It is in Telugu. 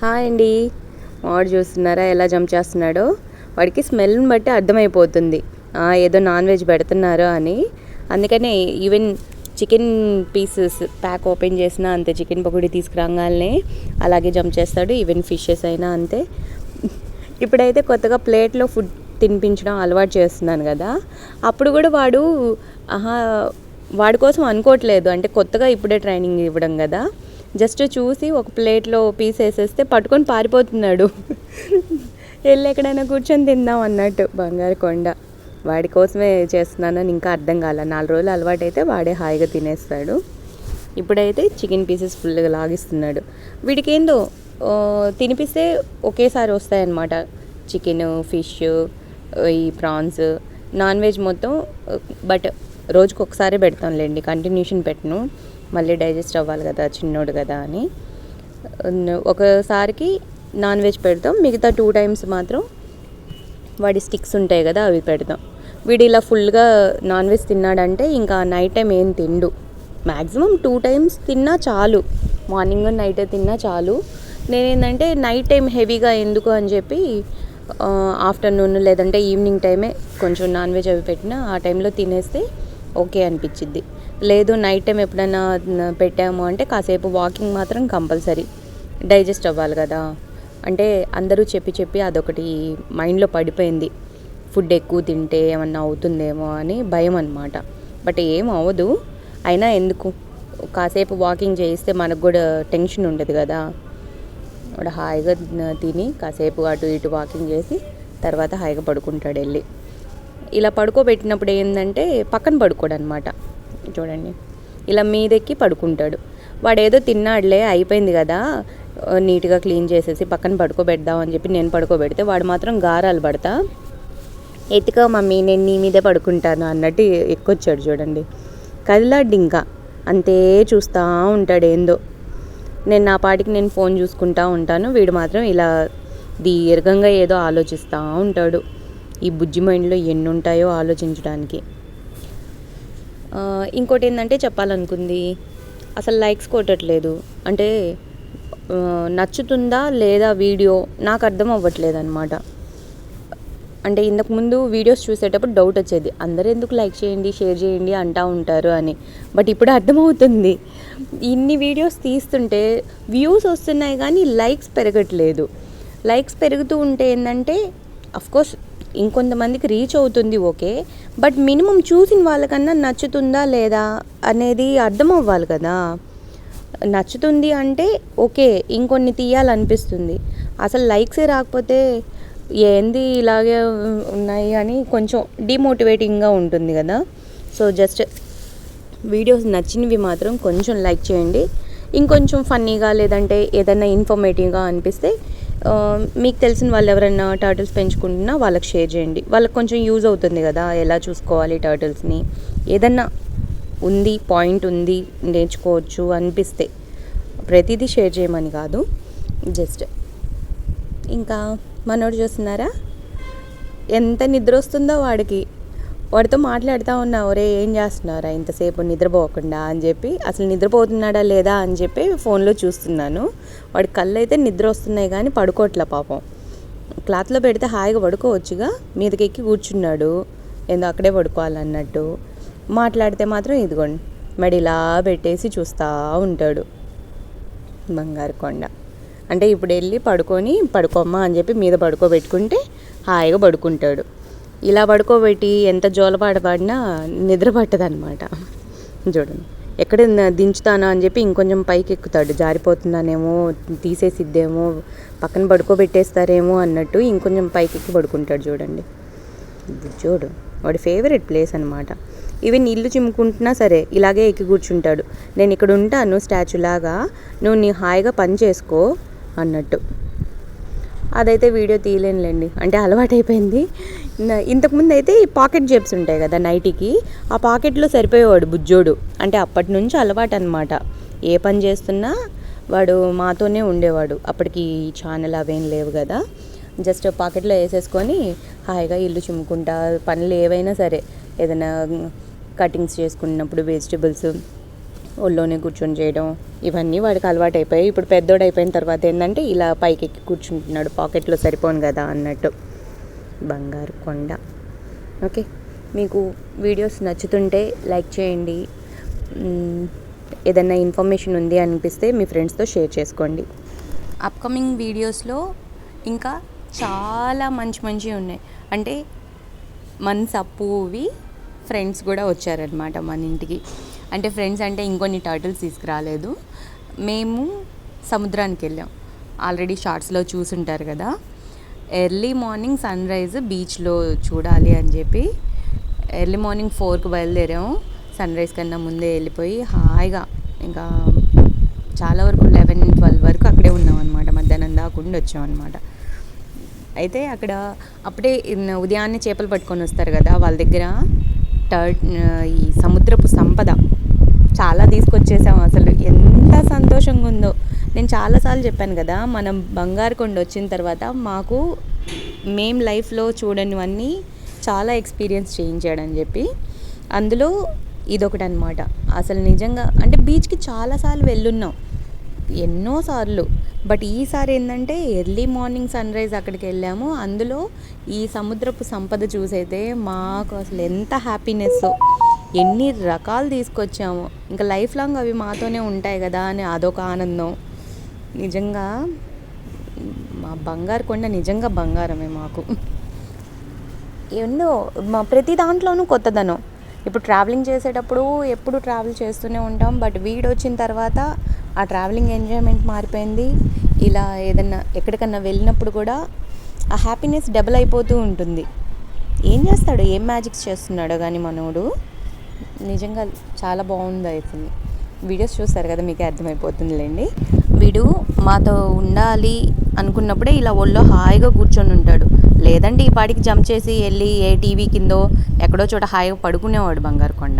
హాయ్ అండి. వాడు చూస్తున్నారా ఎలా జంప్ చేస్తున్నాడో? వాడికి స్మెల్ని బట్టి అర్థమైపోతుంది. ఏదో నాన్ వెజ్ పెడుతున్నారు అని. అందుకనే even chicken pieces pack open చేసినా అంతే చికెన్ పకోడీ తీసుకురాగానే అలాగే జంప్ చేస్తాడు ఈవెన్ ఫిషెస్ అయినా అంతే. ఇప్పుడైతే కొత్తగా ప్లేట్లో ఫుడ్ తినిపించడం అలవాటు చేస్తున్నాను కదా. అప్పుడు కూడా వాడు ఆహా వాడి కోసం అనుకోవట్లేదు. అంటే కొత్తగా ఇప్పుడే ట్రైనింగ్ ఇవ్వడం కదా. జస్ట్ చూసి ఒక ప్లేట్లో పీస్ వేసేస్తే పట్టుకొని పారిపోతున్నాడు. వెళ్ళి ఎక్కడైనా కూర్చొని తిందాం అన్నట్టు బంగారు కొండ. వాడి కోసమే చేస్తున్నానని ఇంకా అర్థం కాల. నాలుగు రోజులు అలవాటు అయితే వాడే హాయిగా తినేస్తాడు. ఇప్పుడైతే చికెన్ పీసెస్ ఫుల్గా లాగిస్తున్నాడు. వీడికి ఏందో తినిపిస్తే ఒకేసారి వస్తాయన్నమాట. చికెన్ ఫిష్ ఈ ప్రాన్స్ నాన్ వెజ్ మొత్తం బట్ రోజుకు ఒకసారి పెడతాంలేండి. కంటిన్యూషన్ పెట్టను. మళ్ళీ డైజెస్ట్ అవ్వాలి కదా చిన్నోడు కదా అని. ఒకసారికి నాన్ వెజ్ పెడతాం. మిగతా టూ టైమ్స్ మాత్రం వాడి స్టిక్స్ ఉంటాయి కదా అవి పెడతాం. వీడు ఇలా ఫుల్గా నాన్ వెజ్ తిన్నాడంటే ఇంకా నైట్ టైం ఏం తిండు. మ్యాక్సిమం టూ టైమ్స్ తిన్నా చాలు. మార్నింగ్ నైట్ తిన్నా చాలు. నేనేంటంటే నైట్ టైం హెవీగా ఎందుకు అని చెప్పి ఆఫ్టర్నూన్ లేదంటే ఈవినింగ్ టైమే కొంచెం నాన్ వెజ్ అవి పెట్టినా ఆ టైంలో తినేస్తే ఓకే అనిపించింది లేదు నైట్ టైం ఎప్పుడైనా పెట్టాము అంటే కాసేపు వాకింగ్ మాత్రం కంపల్సరీ. డైజెస్ట్ అవ్వాలి కదా. అంటే అందరూ చెప్పి చెప్పి అదొకటి మైండ్లో పడిపోయింది. ఫుడ్ ఎక్కువ తింటే ఏమన్నా అవుతుందేమో అని భయం అనమాట బట్ ఏం అవ్వదు. అయినా ఎందుకు? కాసేపు వాకింగ్ చేయిస్తే మనకు కూడా టెన్షన్ ఉండదు కదా. వాడు హాయిగా తిని కాసేపు అటు ఇటు వాకింగ్ చేసి తర్వాత హాయిగా పడుకుంటాడు వెళ్ళి. ఇలా పడుకోబెట్టినప్పుడు ఏంటంటే పక్కన పడుకోడు అనమాట చూడండి. ఇలా మీదెక్కి పడుకుంటాడు. వాడు ఏదో తిన్నాడులే అయిపోయింది కదా నీట్గా క్లీన్ చేసేసి పక్కన పడుకోబెడదాం అని చెప్పి నేను పడుకోబెడితే వాడు మాత్రం గారాలు పడతా. ఎత్తుకో మమ్మీ నేను నీ మీదే పడుకుంటాను అన్నట్టు ఎక్కొచ్చాడు చూడండి. కదిలాడు ఇంకా. అంతే చూస్తూ ఉంటాడు ఏందో. నేను నా పాటికి నేను ఫోన్ చూసుకుంటా ఉంటాను. వీడు మాత్రం ఇలా దీర్ఘంగా ఏదో ఆలోచిస్తూ ఉంటాడు. ఈ బుజ్జి మైండ్లో ఎన్ని ఉంటాయో ఆలోచించడానికి. ఇంకోటి ఏంటంటే చెప్పాలనుకుంది అసలు లైక్స్ కొట్టట్లేదు. అంటే నచ్చుతుందా లేదా వీడియో నాకు అర్థం అవ్వట్లేదు అనమాట అంటే ఇంతకుముందు వీడియోస్ చూసేటప్పుడు డౌట్ వచ్చేది అందరూ ఎందుకు లైక్ చేయండి షేర్ చేయండి అంటూ ఉంటారు అని. బట్ ఇప్పుడు అర్థమవుతుంది. ఇన్ని వీడియోస్ తీస్తుంటే వ్యూస్ వస్తున్నాయి కానీ లైక్స్ పెరగట్లేదు. లైక్స్ పెరుగుతూ ఉంటే ఏంటంటే అఫ్కోర్స్ ఇంకొంతమందికి రీచ్ అవుతుంది ఓకే బట్ మినిమం చూసిన వాళ్ళకన్నా నచ్చుతుందా లేదా అనేది అర్థం అవ్వాలి కదా. నచ్చుతుంది అంటే ఓకే ఇంకొన్ని తీయాలనిపిస్తుంది. అసలు లైక్సే రాకపోతే ఏంది ఇలాగే ఉన్నాయి అని కొంచెం డిమోటివేటింగ్గా ఉంటుంది కదా. సో జస్ట్ వీడియోస్ నచ్చినవి మాత్రం కొంచెం లైక్ చేయండి. ఇంకొంచెం ఫన్నీగా లేదంటే ఏదైనా ఇన్ఫర్మేటివ్గా అనిపిస్తే మీకు తెలిసిన వాళ్ళు ఎవరైనా టర్టిల్స్ పెంచుకుంటున్నా వాళ్ళకి షేర్ చేయండి. వాళ్ళకి కొంచెం యూజ్ అవుతుంది కదా ఎలా చూసుకోవాలి టర్టిల్స్ని ఏదన్నా ఉంది పాయింట్ ఉంది నేర్చుకోవచ్చు అనిపిస్తే ప్రతిదీ షేర్ చేయమని కాదు. జస్ట్ ఇంకా మనోడు చూస్తున్నారా? ఎంత నిద్ర వస్తుందో వాడికి. వాడితో మాట్లాడుతూ ఉన్నా ఒరే ఏం చేస్తున్నారా ఇంతసేపు నిద్రపోకుండా అని చెప్పి అసలు నిద్రపోతున్నాడా లేదా? అని చెప్పి ఫోన్లో చూస్తున్నాను. వాడి కళ్ళు అయితే నిద్ర వస్తున్నాయి కానీ పడుకోవట్లే పాపం. క్లాత్లో పెడితే హాయిగా పడుకోవచ్చుగా మీదకెక్కి కూర్చున్నాడు. ఏందో అక్కడే పడుకోవాలన్నట్టు. మాట్లాడితే మాత్రం ఇదిగోండి. మెడ ఇలా పెట్టేసి చూస్తూ ఉంటాడు. బంగారు కొండ. అంటే ఇప్పుడు వెళ్ళి పడుకొని పడుకోమ్మా అని చెప్పి మీద పడుకోబెట్టుకుంటే హాయిగా పడుకుంటాడు. ఇలా పడుకోబెట్టి ఎంత జోలపాట పాడినా నిద్ర పట్టదనమాట చూడండి ఎక్కడ దించుతానా అని చెప్పి ఇంకొంచెం పైకి ఎక్కుతాడు. జారిపోతున్నానేమో తీసేసిద్దేమో పక్కన పడుకోబెట్టేస్తారేమో అన్నట్టు ఇంకొంచెం పైకి ఎక్కి పడుకుంటాడు చూడండి. చూడు. వాడి ఫేవరెట్ ప్లేస్ అనమాట ఈవెన్ ఇల్లు చిమ్ముకుంటున్నా సరే ఇలాగే ఎక్కి కూర్చుంటాడు. నేను ఇక్కడ ఉంటాను స్టాచ్యూలాగా నువ్వు నీ హాయిగా పని చేసుకో అన్నట్టు. అదైతే వీడియో తీయలేనులేండి. అంటే అలవాటైపోయింది. ఇంతకుముందు అయితే ఈ పాకెట్ జేబ్స్ ఉంటాయి కదా నైటీకి ఆ పాకెట్లో సరిపోయేవాడు బుజ్జోడు. అంటే అప్పటి నుంచి అలవాటు అనమాట ఏ పని చేస్తున్నా వాడు మాతోనే ఉండేవాడు. అప్పటికి ఛానల్ అవేం లేవు కదా. జస్ట్ పాకెట్లో వేసేసుకొని హాయిగా ఇల్లు చిమ్ముకుంటా పనులు ఏవైనా సరే ఏదైనా కటింగ్స్ చేసుకున్నప్పుడు వెజిటబుల్స్ ఒళ్ళోనే కూర్చొని చేయడం ఇవన్నీ వాడికి అలవాటు అయిపోయాయి ఇప్పుడు పెద్దోడు అయిపోయిన తర్వాత ఏంటంటే ఇలా పైకి ఎక్కి కూర్చుంటున్నాడు. పాకెట్లో సరిపోను కదా అన్నట్టు. బంగారు కొండ. ఓకే? మీకు వీడియోస్ నచ్చుతుంటే లైక్ చేయండి. ఏదైనా ఇన్ఫర్మేషన్ ఉంది అనిపిస్తే మీ ఫ్రెండ్స్తో షేర్ చేసుకోండి. అప్కమింగ్ వీడియోస్లో ఇంకా చాలా మంచి మంచి ఉన్నాయి. అంటే మన సప్పువి ఫ్రెండ్స్ కూడా వచ్చారనమాట మన ఇంటికి. అంటే ఫ్రెండ్స్ అంటే ఇంకొన్ని టర్టిల్స్ తీసుకురాలేదు. మేము సముద్రానికి వెళ్ళాం. ఆల్రెడీ షార్ట్స్లో చూసుంటారు కదా. ఎర్లీ మార్నింగ్ సన్ రైజ్ బీచ్లో చూడాలి అని చెప్పి ఎర్లీ మార్నింగ్ ఫోర్కి బయలుదేరాము. సన్ రైజ్ కన్నా ముందే వెళ్ళిపోయి హాయిగా ఇంకా చాలా వరకు లెవెన్ ట్వెల్వ్ వరకు అక్కడే ఉన్నాం అనమాట మధ్యాహ్నం దాకా ఉండి వచ్చాం అనమాట అయితే అక్కడ అప్పుడే ఉదయాన్నే చేపలు పట్టుకొని వస్తారు కదా వాళ్ళ దగ్గర. ఈ సముద్రపు సంపద చాలా తీసుకొచ్చేసాం అసలు. ఎంత సంతోషంగా ఉందో నేను చాలాసార్లు చెప్పాను కదా మనం బంగారు కొండ వచ్చిన తర్వాత మాకు మేం లైఫ్లో చూడనివన్నీ చాలా ఎక్స్పీరియన్స్ చేయించాడని చెప్పి అందులో ఇదొకటి అనమాట అసలు నిజంగా అంటే బీచ్కి చాలాసార్లు వెళ్ళున్నాం. ఎన్నోసార్లు. బట్ ఈసారి ఏంటంటే ఎర్లీ మార్నింగ్ సన్ రైజ్ అక్కడికి వెళ్ళాము అందులో ఈ సముద్రపు సంపద చూసైతే మాకు అసలు ఎంత హ్యాపీనెస్. ఎన్ని రకాలు తీసుకొచ్చాము. ఇంకా లైఫ్ లాంగ్ అవి మాతోనే ఉంటాయి కదా అని అదొక ఆనందం. నిజంగా మా బంగారు కొండ నిజంగా బంగారమే మాకు. ఎన్నో మా ప్రతి దాంట్లోనూ కొత్తదనం. ఇప్పుడు ట్రావెలింగ్ చేసేటప్పుడు ఎప్పుడు ట్రావెల్ చేస్తూనే ఉంటాం. బట్ వీడు వచ్చిన తర్వాత ఆ ట్రావెలింగ్ ఎంజాయ్మెంట్ మారిపోయింది. ఇలా ఏదన్నా ఎక్కడికన్నా వెళ్ళినప్పుడు కూడా ఆ హ్యాపీనెస్ డబుల్ అయిపోతూ ఉంటుంది. ఏం చేస్తాడు? ఏం మ్యాజిక్స్ చేస్తున్నాడో కానీ మనోడు? నిజంగా చాలా బాగుంది అవుతుంది వీడియోస్ చూస్తారు కదా మీకే అర్థమైపోతుందిలేండి. వీడు మాతో ఉండాలి అనుకున్నప్పుడే ఇలా ఒళ్ళో హాయిగా కూర్చొని ఉంటాడు. లేదంటే ఈ పాటికి జంప్ చేసి వెళ్ళి ఏ టీవీ కిందో ఎక్కడో చోట హాయిగా పడుకునేవాడు బంగారు కొండ.